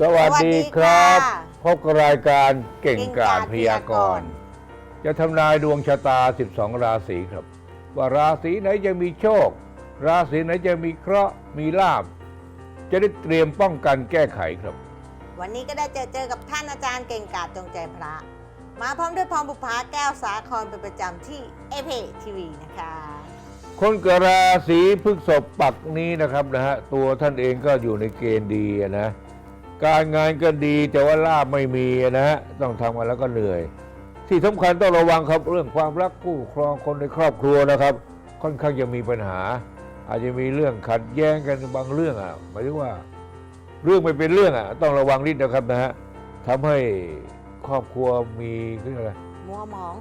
สวัสดีครับสวัสดีค่ะพบกับรายการเก่งเก่งกาการรพยากรณ์พยากรณ์ จะทำนายดวงชะตา 12 ราศีครับ ว่าราศีไหนจะมีโชค ราศีไหนจะมีเคราะห์มีลาบ จะได้เตรียมป้องกันแก้ไขครับ วันนี้ก็ได้เจอเจอกับท่านอาจารย์เก่งกาจจงใจพระ มาพร้อมด้วยพรบุภาแก้วสาครเป็นประจำที่เอเพทีวีนะคะคนเกิดราศีพฤษภปักนี้นะครับนะฮะตัวท่านเองก็อยู่ในเกณฑ์ดีอะนะ การงานก็ดีแต่ว่าลาบไม่มีอะนะฮะต้องทำมาแล้วก็เหนื่อย ที่สำคัญต้องระวังครับเรื่องความรักคู่ครองคนในครอบครัวนะครับ ค่อนข้างจะมีปัญหา อาจจะมีเรื่องขัดแย้งกันบางเรื่องอะหมายถึงว่า เรื่องไม่เป็นเรื่องอะต้องระวังนิดนะครับนะฮะทำให้ครอบครัวมีเรื่องอะไรมัวหมอง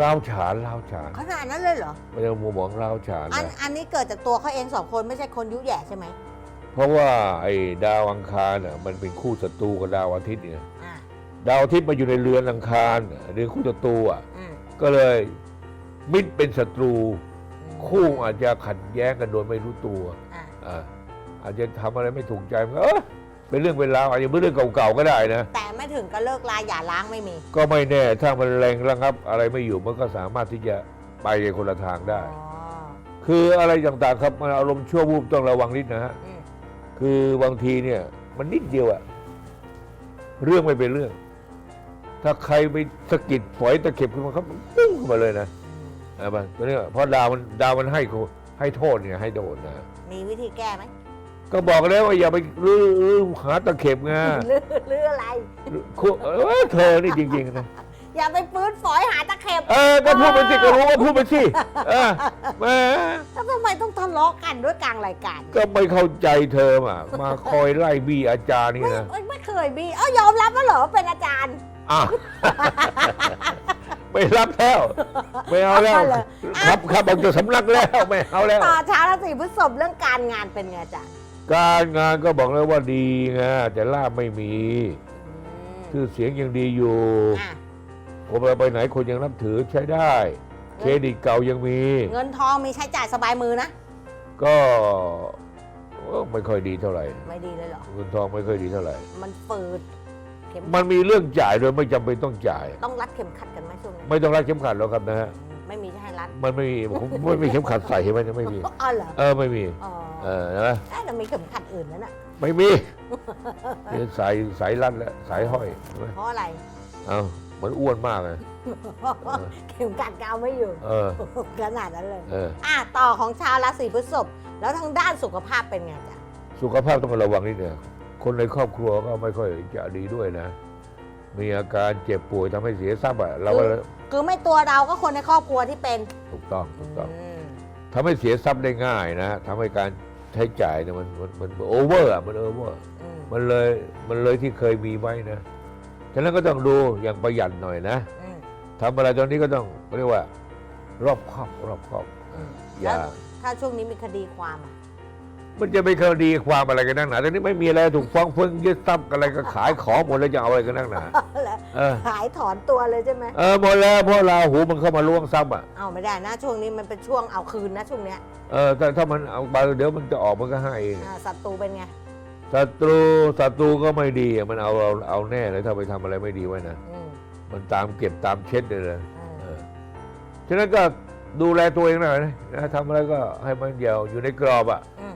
ร้าวฉานร้าวฉานขนาดนั้นเลยเหรอไม่ใช่มัวหมองร้าวฉานอันนะอันนี้เกิดจากตัวเขาเองสองคนไม่ใช่คนยุแย่ใช่ไหม เพราะว่าไอ้ดาวอังคารน่ะมันเป็นคู่ศัตรูกับดาวอาทิตย์เนี่ยอ่าดาวอาทิตย์มาอยู่ในเรือนอังคารเรือนคู่ศัตรูอะอืมก็เลยมิตรเป็นศัตรูอืมคู่อาจจะขัดแย้งกันโดยไม่รู้ตัวอ่าอ่าอาจจะทำอะไรไม่ถูกใจมันก็เออเป็นเรื่องเป็นราวอาจจะเป็นเรื่องเก่าๆก็ได้นะ แต่ไม่ถึงก็เลิกลาอย่าล้างไม่มีก็ไม่แน่ถ้ามันแรงระงับ อะไรไม่อยู่มันก็สามารถที่จะไปในคนละทางได้ อ๋อคืออะไรต่างๆครับมันอารมณ์ชั่ววูบต้องระวังนิดนะฮะ อืม คือบางทีเนี่ย มันนิดเดียวอะเรื่องไม่เป็นเรื่อง ถ้าใครไปสะกิดฝอยตะเข็บขึ้นมาครับมันปุ้งขึ้นมาเลยนะเอาไปตัวนี้เพราะดาวมันดาวมันให้โคให้โทษเนี่ยให้โดนนะ มีวิธีแก้ไหมก็บอกแล้วว่าอย่าไปรื้อรื้อหาตะเข็บไงหรือหรืออะไรคุเออเธอนี่จริงๆนะอย่าไปฟื้นฝอยหาตะเข็บ เออ ก็พูดไปสิก็รู้ว่าพูดไปสิเออ แหมแล้วทำไมต้องทะเลาะกันด้วยกลางรายการก็ไม่เข้าใจเธอมามาคอยไล่บี้อาจารย์นี่ไม่นะไม่ไม่เคยมีเอ้ายอมรับว่าเหรอว่าเป็นอาจารย์ อะ ไม่รับแล้ว ไม่เอาแล้ว เอาเหรอครับครับออกจากสำนักแล้วไม่เอาแล้ว ต่อเช้าราศีพฤษภเรื่องการงานเป็นไงจ๊ะการงานก็บอกแล้วว่าดีไงแต่ลาบไม่มีอืมชื่อเสียงยังดีอยู่ อะ ผมไปไหนคนยังนับถือใช้ได้ เครดิตเก่ายังมี เงินทองมีใช้จ่ายสบายมือนะ ก็เออไม่ค่อยดีเท่าไหร่ ไม่ดีเลยเหรอ เงินทองไม่ค่อยดีเท่าไหร่ มันฝืดเข็มมันมีเรื่องจ่ายโดยไม่จำเป็นต้องจ่าย ต้องรัดเข็มขัดกันไหมช่วงนี้ไม่ต้องรัดเข็มขัดหรอกครับนะฮะ ไม่มีจะให้รัด มันไม่มีผมไม่มีเข็มขัดใส่เห็นไหมไม่มีอ๋อเหรอ เออไม่มีอ๋อเออนะแต่มีเข็มขัดอื่นนั่นน่ะ ไม่มีเดี๋ยวสายสายรัดแล้วสายห้อยเห็นไหมเพราะอะไร เอาเห มือนอ้วนมากเลย เข็มขัดกาวไม่อยู่เออ ขนาดนั้นเลย เออ อะต่อของชาวราศีพฤษภแล้วทางด้านสุขภาพเป็นไงจ๊ะสุขภาพต้องระวังนิดเดียวคนในครอบครัวก็ไม่ค่อยจะดีด้วยนะ มีอาการเจ็บป่วยทำให้เสียทรัพย์อะเราก็คือไม่ตัวเราก็คนในครอบครัวที่เป็นถูกต้องถูกต้องมทำให้เสียทรัพย์ได้ง่ายนะทำให้การใช้จ่ายเนี่ยมันมันมันโอเวอร์อะมันโอเวอร์ อืมมันเลยมันเลยที่เคยมีไว้นะ ฉะนั้นก็ต้องดูอย่างประหยัดหน่อยนะอืมทำอะไรตอนนี้ก็ต้องเรียกว่า รอบคอบรอบคอบอืมอย่า แล้วถ้าช่วงนี้มีคดีความอะมันจะไปคดีความอะไรกันนักหนาตอนนี้ไม่มีอะไรถูกฟ้องเพิ่งยึดทรัพย์อะไรก็ขายของหมดแล้วจะเอาอะไรกันนักหนา แล้วเออ ขายถอนตัวเลยใช่ไหมเออหมดแล้วเพราะราหูมันเข้ามาล่วงทรัพย์อะ เอาไม่ได้นะ ช่วงนี้มันเป็นช่วงเอาคืนนะช่วงเนี้ยเออแต่ถ้ามันเอาไปเดี๋ยวมันจะออกมันก็ให้เอง อ่าศัตรูเป็นไง ศัตรูศัตรูก็ไม่ดีอะมันเอาเราเอาแน่เลยถ้าไปทำอะไรไม่ดีไว้นะ อืมมันตามเก็บตามเช็ดเลยนะอ่าเออฉะนั้นก็ดูแลตัวเองหน่อยนะนะทำอะไรก็ให้มันเดียวอยู่ในกรอบอะ อืม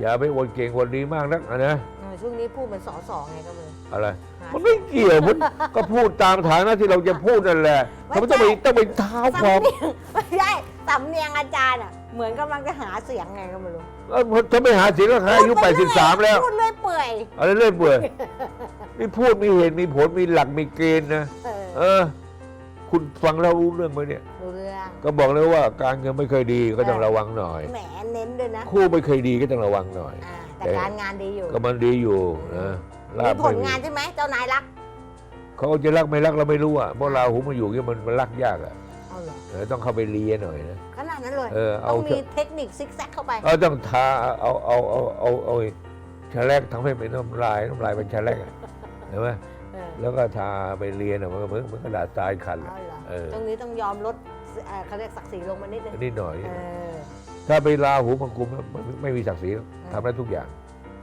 อย่าไปอวดเก่งอวดดีมากนักอะนะเออช่วงนี้พูดเป็นสอสอไงก็เลยอะไรหามันไม่เกี่ยวมัน ก็พูดตามฐานะที่เราจะพูดนั่นแหละไม่ทำไมต้องไปใช่ต้องไปเท้าความ สำเนียงไม่ใช่ สำเนียงอาจารย์อะเหมือนกำลังจะหาเสียงไงก็ไม่รู้เอ้าถ้าไม่หาเสียงก็ใครอายุพูดไปเรื่อย83แล้ว พูดเรื่อยเปื่อยอะไรเล่นเบื่อนี่พูดมีเหตุมีผลมีหลักมีเกณฑ์นะ เออเออ คุณฟังแล้วรู้เรื่องไหมเนี่ย รู้เรื่อง ก็บอกเลยว่าการเงินไม่เคยดีก็ต้องระวังหน่อย แหมเน้นด้วยนะคู่ไม่เคยดีก็ต้องระวังหน่อย อ่าแต่การงานดีอยู่ก็มันดีอยู่นะลามีบผลไม่งานใช่ไหมเจ้านายรัก เขาจะรักไม่รักเราไม่รู้อะเพราะราหูมาอยู่เนี่ยมันมันรักยากอะ เอาเหรอเออต้องเข้าไปเลียหน่อยนะ ขนาดนั้นเลยเออเอา ต้องมีเทคนิคซิกแซกเข้าไป เออต้องทาเอาเอาเอาเอาเอาไอ้ชาแรกทำให้เป็นน้ำลายน้ำลายเป็นชาแรกอะเห็นไหมเออแล้วก็ทาไปเลียนอะมันก็เหมือนเหมือนกระดาษทรายขันอะเอาเหรอเออตรงนี้ต้องยอมลดเอ่อเขาเรียกศักดิ์ศรีลงมานิดนึงนิดหน่อย เออ ถ้าไปลาหูมังกุมมันไม่มีศักดิ์ศรีทำได้ทุกอย่าง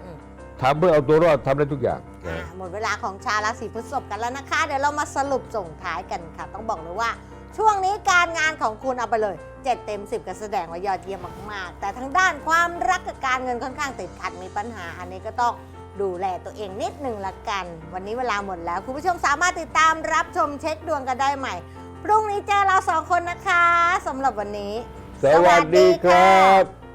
อืม ทำเพื่อเอาตัวรอดทำได้ทุกอย่างใช่อ่าหมดเวลาของชาวราศีพฤษภกันแล้วนะคะ เดี๋ยวเรามาสรุปส่งท้ายกันค่ะ ต้องบอกเลยว่า ช่วงนี้การงานของคุณเอาไปเลย 7 เต็ม 10 ก็แสดงว่ายอดเยี่ยมมากๆ แต่ทางด้านความรักกับการเงินค่อนข้างติดขัดมีปัญหา อันนี้ก็ต้องดูแลตัวเองนิดหนึ่งละกัน วันนี้เวลาหมดแล้ว คุณผู้ชมสามารถติดตามรับชมเช็คดวงกันได้ใหม่ พรุ่งนี้เจอเราสองคนนะคะสำหรับวันนี้ สวัสดีครับ